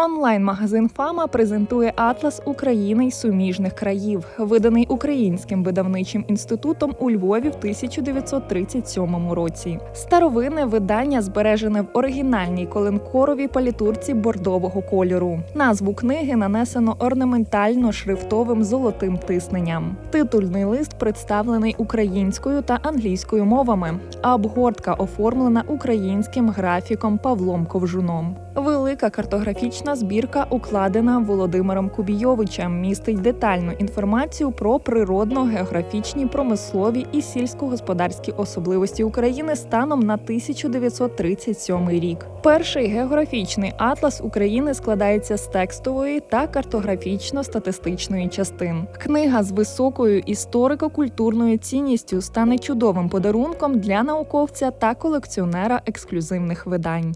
Онлайн-магазин Фама презентує атлас України й суміжних країв, виданий українським видавничим інститутом у Львові в 1937 році. Старовинне видання збережене в оригінальній коленкоровій палітурці бордового кольору. Назву книги нанесено орнаментально шрифтовим золотим тисненням. Титульний лист представлений українською та англійською мовами, а обгортка оформлена українським графіком Павлом Ковжуном. Велика картографічна збірка, укладена Володимиром Кубійовичем, містить детальну інформацію про природно-географічні, промислові і сільськогосподарські особливості України станом на 1937 рік. Перший географічний атлас України складається з текстової та картографічно-статистичної частин. Книга з високою історико-культурною цінністю стане чудовим подарунком для науковця та колекціонера ексклюзивних видань.